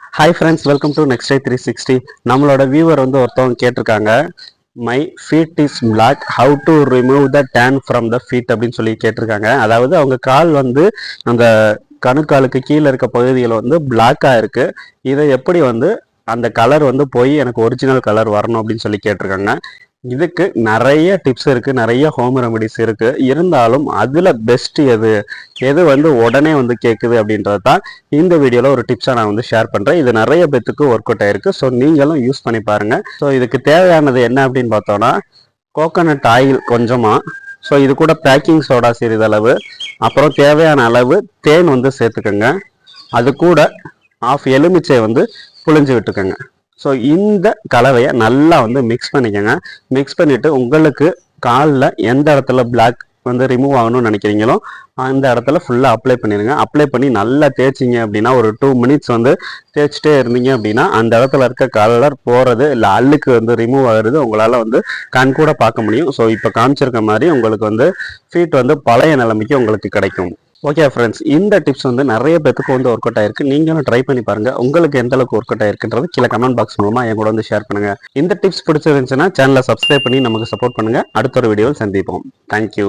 Hi friends welcome to next day three sixty நம்மளோட viewer வந்து ஒருத்தவங்க கேட்டிருக்காங்க my feet is black how to remove the tan from the feet அப்படின்னு சொல்லி கேட்டிருக்காங்க. அதாவது அவங்க கால் வந்து அந்த கணுக்காலுக்கு கீழே இருக்க பகுதியில் வந்து பிளாக்காக இருக்குது இதை எப்படி வந்து அந்த கலர் வந்து போய் எனக்கு ஒரிஜினல் கலர் வரணும் அப்படின்னு சொல்லி கேட்டிருக்காங்க. இதுக்கு நிறைய டிப்ஸ் இருக்கு நிறைய ஹோம் ரெமடிஸ் இருக்கு. இருந்தாலும் அதுல பெஸ்ட் எது? எது வந்து உடனே வந்து கேட்குது அப்படின்றது தான் இந்த வீடியோவில் ஒரு டிப்ஸாக நான் வந்து ஷேர் பண்ணுறேன் இது நிறைய பேத்துக்கு ஒர்க் அவுட் ஆயிருக்கு. ஸோ நீங்களும் யூஸ் பண்ணி பாருங்க. ஸோ இதுக்கு தேவையானது என்ன அப்படின்னு பார்த்தோன்னா கோகோனட் ஆயில் கொஞ்சமாக ஸோ இது கூட பேக்கிங் சோடா சிறிதளவு. அப்புறம் தேவையான அளவு தேன் வந்து சேர்த்துக்கோங்க. அது கூட ஆஃப் எலுமிச்சை வந்து புழிஞ்சு விட்டுக்கோங்க. ஸோ இந்த கலவையை நல்லா வந்து மிக்ஸ் பண்ணிக்கோங்க. மிக்ஸ் பண்ணிவிட்டு உங்களுக்கு காலில் எந்த இடத்துல பிளாக் வந்து ரிமூவ் ஆகணும்னு நினைக்கிறீங்களோ அந்த இடத்துல ஃபுல்லாக அப்ளை பண்ணிடுங்க. அப்ளை பண்ணி நல்லா தேய்ச்சிங்க அப்படின்னா ஒரு டூ மினிட்ஸ் வந்து தேய்ச்சிட்டே இருந்தீங்க அப்படின்னா அந்த இடத்துல இருக்க கலர் போகிறது இல்லை அள்ளுக்கு வந்து ரிமூவ் ஆகுறது உங்களால் வந்து கண் கூட பார்க்க முடியும். ஸோ இப்போ காமிச்சிருக்க மாதிரி உங்களுக்கு வந்து ஃபீட் வந்து பழைய நிலைமைக்கு உங்களுக்கு கிடைக்கும். ஓகே ஃப்ரெண்ட்ஸ் இந்த டிப்ஸ் வந்து நிறைய பேத்துக்கு வந்து ஒர்க் அவுட் ஆயிருக்கு. நீங்களும் ட்ரை பண்ணி பாருங்க. உங்களுக்கு எந்த அளவுக்கு ஒர்க் அவுட் ஆயிருக்குன்றது கீழே கமெண்ட் பாக்ஸ் மூலமா என் கூட வந்து ஷேர் பண்ணுங்க. இந்த டிப்ஸ் பிடிச்சிருந்துச்சுன்னா சேனலை சப்ஸ்கிரைப் பண்ணி நமக்கு சப்போர்ட் பண்ணுங்க. அடுத்த ஒரு வீடியோவில் சந்திப்போம். தேங்க்யூ